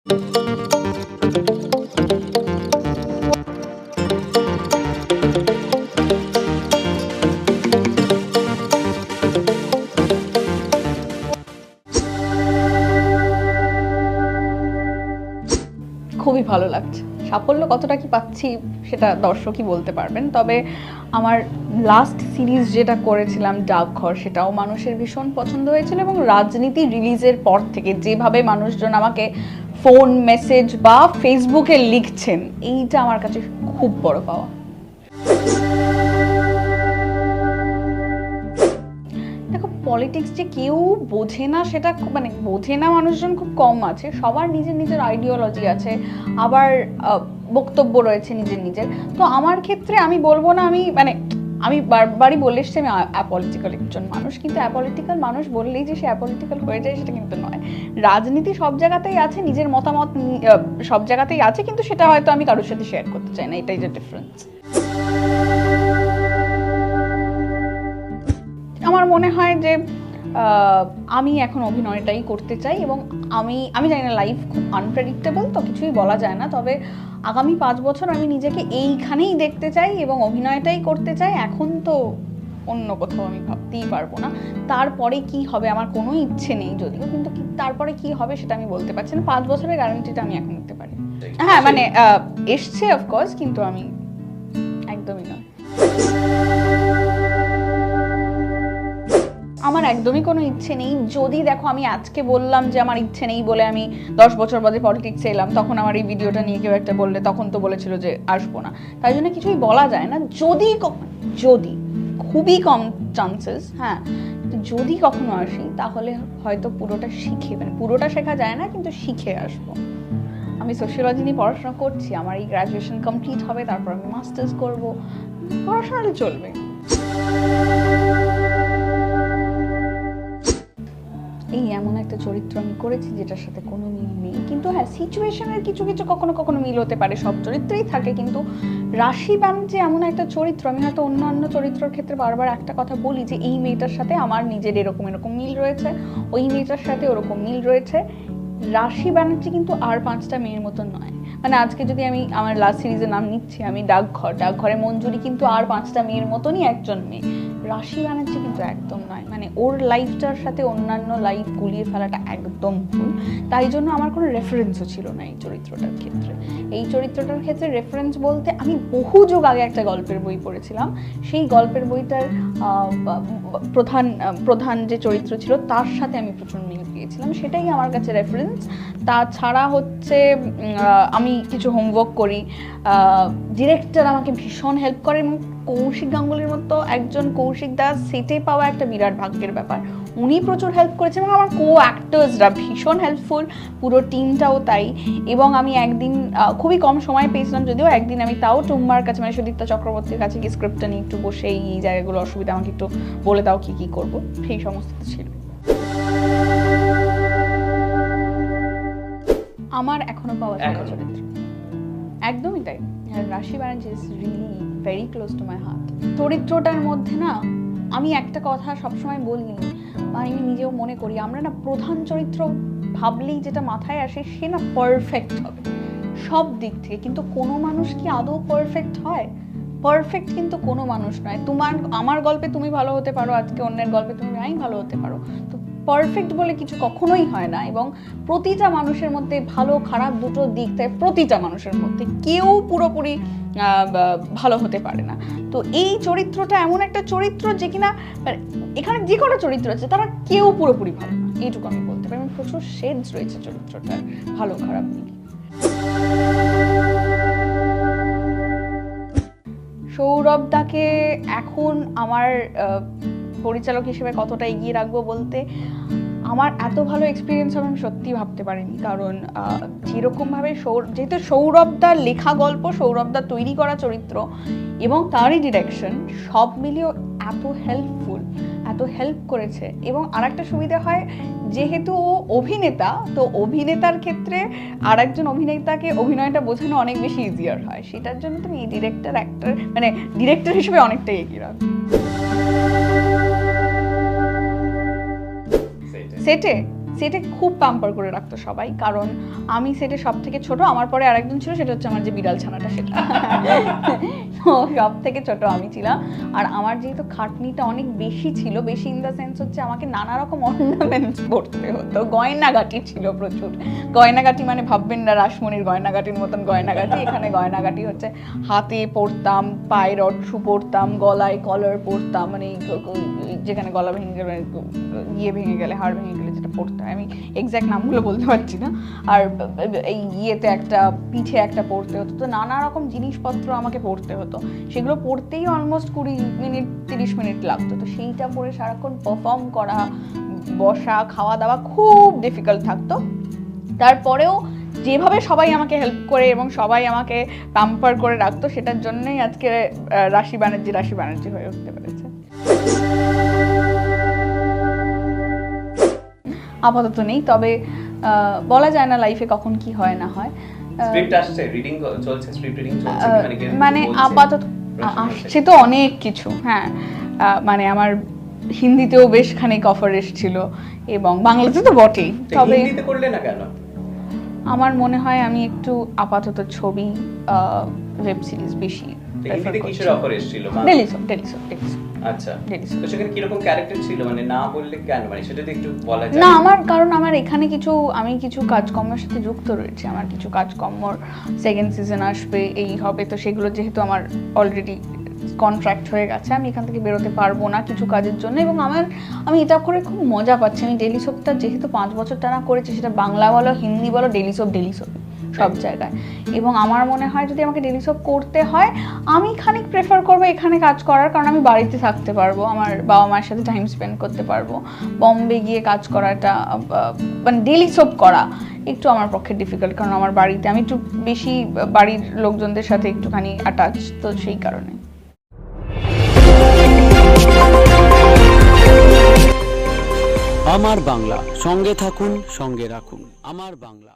খুবই ভালো লাগছে। সাফল্য কতটা কি পাচ্ছি সেটা দর্শকই বলতে পারবেন। তবে আমার লাস্ট সিরিজ যেটা করেছিলাম ডাকঘর সেটাও মানুষের ভীষণ পছন্দ হয়েছিল এবং রাজনীতি রিলিজের পর থেকে যেভাবে মানুষজন আমাকে ফোন মেসেজ বা ফেসবুকে লিখছেন, এইটা আমার কাছে খুব বড় পাওয়া। দেখো পলিটিক্স যে কেউ বোঝে না, সেটা মানে বোঝে না মানুষজন খুব কম আছে। সবার নিজের নিজের আইডিওলজি আছে, আবার বক্তব্য রয়েছে নিজের নিজের। তো আমার ক্ষেত্রে আমি বলব না, আমি মানে আমি বারবারই বলে এসছি আমি অ্যাপলিটিক্যাল একজন মানুষ, কিন্তু অ্যাপলিটিক্যাল মানুষ বললেই যে সে অ্যাপলিটিক্যাল হয়ে যায় সেটা কিন্তু নয়। রাজনীতি সব জায়গাতেই আছে, নিজের মতামত সব জায়গাতেই আছে, কিন্তু সেটা হয়তো আমি কারোর সাথে শেয়ার করতে চাই না, এটাই যে ডিফারেন্স আমার মনে হয় যে আমি এখন অভিনয়টাই করতে চাই এবং আমি আমি জানি না লাইফ খুব আনপ্রেডিক্টেবল তো কিছুই বলা যায় না। তবে আগামী পাঁচ বছর আমি নিজেকে এইখানেই দেখতে চাই এবং অভিনয়টাই করতে চাই। এখন তো অন্য কোথাও আমি ভাবতেই পারব না। তারপরে কি হবে আমার কোনো ইচ্ছে নেই যদিও কিন্তু তারপরে কি হবে সেটা আমি বলতে পারছি না। পাঁচ বছরের গ্যারান্টিটা আমি এখন দিতে পারি। হ্যাঁ মানে এসছে অফকোর্স কিন্তু আমি একদমই নয়। আমার একদমই কোনো ইচ্ছে নেই। যদি দেখো আমি আজকে বললাম যে আমার ইচ্ছে নেই বলে আমি দশ বছর বাদে পলিটিক্সে এলাম, তখন আমার এই ভিডিওটা নিয়ে কেউ একটা বললে, তখন তো বলেছিল যে আসব না। তাই জন্য কিছুই বলা যায় না। যদি যদি, খুবই কম চান্সেস হ্যাঁ যদি কখনো আসি, তাহলে হয়তো পুরোটা শিখে মানে পুরোটা শেখা যায় না, কিন্তু শিখে আসব। আমি সোশিয়োলজি নিয়ে পড়াশোনা করছি, আমার এই গ্র্যাজুয়েশন কমপ্লিট হবে, তারপর আমি মাস্টার্স করব। পড়াশোনাটা চলবে। এই এমন একটা চরিত্র আমি করেছি যেটার সাথে কোনো মিল নেই। কিন্তু হ্যাঁ সিচুয়েশনের কিছু কিছু কখনো কখনো মিল হতে পারে, সব চরিত্রেই থাকে। কিন্তু রাশি ব্যানার্জি এমন একটা চরিত্র, আমি হয়তো অন্যান্য চরিত্রের ক্ষেত্রে বারবার একটা কথা বলি যে, এই মেয়েটার সাথে আমার নিজের এরকম এরকম মিল রয়েছে, ওই মেয়েটার সাথে ওরকম মিল রয়েছে। রাশি ব্যানার্জি কিন্তু আর পাঁচটা মেয়ের মতো নয়। মানে আজকে যদি আমি আমার লাস্ট সিরিজের নাম নিচ্ছি, আমি ডাকঘর, ডাকঘরে মঞ্জুরি কিন্তু আর পাঁচটা মেয়ের মতনই একজন মেয়ে। রাশি ব্যানার্জি কিন্তু একদম নয়। মানে ওর লাইফটার সাথে অন্যান্য লাইফ গুলিয়ে ফেলাটা একদম ভুল। তাই জন্য আমার কোনো রেফারেন্সও ছিল না এই চরিত্রটার ক্ষেত্রে। এই চরিত্রটার ক্ষেত্রে রেফারেন্স বলতে আমি বহু যুগ আগে একটা গল্পের বই পড়েছিলাম। সেই গল্পের বইটার প্রধান প্রধান যে চরিত্র ছিল তার সাথে আমি প্রচুর মিল পেয়েছিলাম। সেটাই আমার কাছে রেফারেন্স তাছাড়া হচ্ছে আমি কিছু হোমওয়ার্ক করি। ডিরেক্টর আমাকে ভীষণ হেল্প করে এবং কৌশিক গাঙ্গুলির মতো একজন কৌশিক দাস সেটে পাওয়া একটা বিরাট ভাগ্যের ব্যাপার। উনি প্রচুর হেল্প করেছেন এবং আমার কো অ্যাক্টার্সরা ভীষণ হেল্পফুল পুরো টিমটাও তাই। এবং আমি একদিন খুবই কম সময় পেয়েছিলাম যদিও একদিন আমি তাও টুম্মার কাছে মানে সুদীপ্তা চক্রবর্তীর কাছে গিয়ে স্ক্রিপ্টটা নিয়ে একটু বসে এই জায়গাগুলো অসুবিধা আমাকে একটু বলে দাও কি কি করব। সেই সমস্ত ছিল। আমার এখনও পাওয়া যায় চরিত্র। একদমই তাই। আর Rashi Banerjee is really very close to my heart চরিত্রটার মধ্যে না, আমি একটা কথা সবসময় বলি বা আমি নিজেও মনে করি, আমরা না প্রধান চরিত্র ভাবলেই যেটা মাথায় আসে, সে না পারফেক্ট হবে। সব দিক থেকে, কিন্তু কোনো মানুষ কি আদৌ পারফেক্ট হয়? পারফেক্ট কিন্তু কোনো মানুষ নয়। তোমার, আমার গল্পে তুমি ভালো হতে পারো, আজকে অন্যের গল্পে তুমি নাই ভালো হতে পারো। তো পারফেক্ট বলে কিছু কখনোই হয় না এবং প্রতিটা মানুষের মধ্যে ভালো, খারাপ দুটো দিক থাকে প্রতিটা মানুষের মধ্যে। কেউ পুরোপুরি ভালো হতে পারে না। তো এই চরিত্রটা এমন একটা চরিত্র যে কিনা মানে এখানে যে কটা চরিত্র আছে তারা কেউ পুরোপুরি ভালো না। এইটুকু আমি বলতে পারি। প্রচুর শেডস রয়েছে চরিত্রটার, ভালো, খারাপ দিকে। সৌরভ দাকে এখন আমার পরিচালক হিসেবে কতটা এগিয়ে রাখব বলতে আমার এত ভালো এক্সপিরিয়েন্স হবে আমি সত্যি ভাবতে পারিনি। কারণ যেরকমভাবে সৌর, যেহেতু সৌরভদার লেখা গল্প সৌরভদার তৈরি করা চরিত্র এবং তারই ডিরেকশন সব মিলিয়েও এত হেল্পফুল এত হেল্প করেছে। এবং আরেকটা সুবিধা হয়, যেহেতু ও অভিনেতা, তো অভিনেতার ক্ষেত্রে আর একজন অভিনেতাকে অভিনয়টা বোঝানো অনেক বেশি ইজিয়ার হয়। সেটার জন্য তুমি ডিরেক্টর অ্যাক্টর মানে ডিরেক্টর হিসেবে অনেকটাই এগিয়ে রাখো। সেটে সেটে খুব পাম্পার করে রাখতো সবাই। কারণ আমি সেটে সব থেকে ছোট, আমার পরে আরেকজন ছিল, সেটা হচ্ছে আমার যে বিড়াল ছানাটা সেটা। তো সব থেকে ছোট আমি ছিলাম। আর আমার যেহেতু খাটনিটা অনেক বেশি ছিল, বেশি ইন দ্য সেন্স হচ্ছে আমাকে নানা রকম অর্নামেন্টস পড়তে হতো। গয়নাগাটি ছিল প্রচুর। গয়নাগাটি মানে ভাববেন না, রাসমণির গয়নাগাটির মতন গয়নাগাটি। এখানে গয়নাগাটি হচ্ছে হাতে পরতাম পায়ের অর্থ পরতাম, গলায় কলার পরতাম মানে যেখানে গলা ভেঙে গেলে ইয়ে ভেঙে গেলে, হাড় ভেঙে গেলে যেটা হয়। আমি এক্স্যাক্ট নামগুলো বলতে পারছি না। আর এই ইয়েতে একটা, পিঠে একটা পড়তে হতো। তো নানা রকম জিনিসপত্র আমাকে পড়তে হতো। সেগুলো পড়তেই অলমোস্ট কুড়ি মিনিট, তিরিশ মিনিট লাগতো। তো সেইটা পরে সারাক্ষণ পারফর্ম করা, বসা খাওয়া দাওয়া খুব ডিফিকাল্ট থাকতো। তারপরেও যেভাবে সবাই আমাকে হেল্প করে এবং সবাই আমাকে প্যাম্পার করে রাখতো, সেটার জন্যই আজকে রাশি ব্যানার্জি রাশি ব্যানার্জি হয়ে উঠতে পেরেছে। আপাতত নেই, তবে বলা যায় না লাইফে কখন কি হয় না হয়। স্ক্রিপ্ট আসছে রিডিং চলছে স্ক্রিপ্ট রিডিং চলছে মানে মানে আপাতত আসছে। তো অনেক কিছু হ্যাঁ। মানে আমার হিন্দিতেও বেশ খানিক অফার এসেছিল এবং বাংলাতে তো বটেই তবে হিন্দিতে করলে না কেন? আমার মনে হয় আমি একটু আপাতত ছবি ওয়েব সিরিজ বেশি হিন্দিতে কিসের অফার এসেছিল? ডেলিসব ডেলিসব ডেলিসব আচ্ছা। তো সেখানে কীরকম ক্যারেক্টার ছিল? মানে না বললে কেন? মানে সেটা তো একটু বলা যায়। না আমার কারণ আমার এখানে কিছু আমি কিছু কাজকর্মের সাথে যুক্ত রয়েছে। আমার কিছু কাজকর্মর সেকেন্ড সিজন আসবে এই হবে। তো সেগুলো যেহেতু আমার অলরেডি কন্ট্রাক্ট হয়ে গেছে আমি এখান থেকে বেরোতে পারব না কিছু কাজের জন্য। এবং আমার আমি এটা করে খুব মজা পাচ্ছি। আমি ডেলি সোপটা যেহেতু পাঁচ বছর টানা করেছি সেটা বাংলা বলো হিন্দি বলো ডেলি সোপ ডেলি সোপ সব জায়গায়। এবং আমার মনে হয় যদি আমাকে ডেলি সোপ করতে হয় আমি খানিক প্রেফার করব এখানে কাজ করার কারণ আমি বাড়িতে থাকতে পারব আমার বাবা মায়ের সাথে টাইম স্পেন্ড করতে পারব। বম্বে গিয়ে কাজ করাটা মানে ডেলি সোপ করা একটু আমার পক্ষে ডিফিকাল্ট কারণ আমার বাড়িতে আমি একটু বেশি বাড়ির লোকজনদের সাথে একটুখানি অ্যাটাচ তো সেই কারণে। আমার বাংলা সঙ্গে থাকুন সঙ্গে রাখুন। আমার বাংলা।